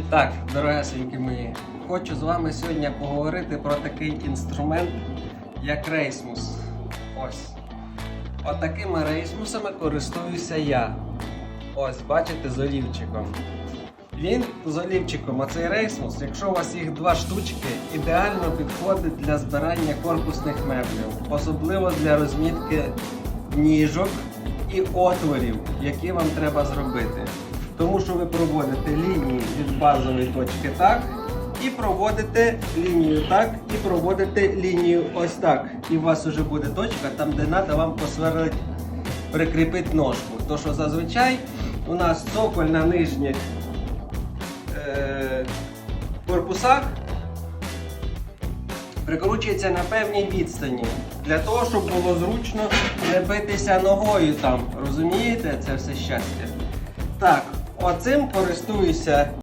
І так, дорогесенькі мої, хочу з вами сьогодні поговорити про такий інструмент, як рейсмус. Ось. Отакими рейсмусами користуюся я. Ось, бачите, з олівчиком. Він з олівчиком, оцей рейсмус, якщо у вас їх два штучки, ідеально підходить для збирання корпусних меблів, особливо для розмітки ніжок і отворів, які вам треба зробити. Тому що ви проводите лінії базової точки так, і проводите лінію так, і проводите лінію ось так. І у вас вже буде точка, там де треба вам посверлити, прикріпити ножку. То що зазвичай у нас цоколь на нижніх е, корпусах прикручується на певній відстані. Для того, щоб було зручно не битися ногою там. Розумієте, це все щастя. Так, оцим користуюся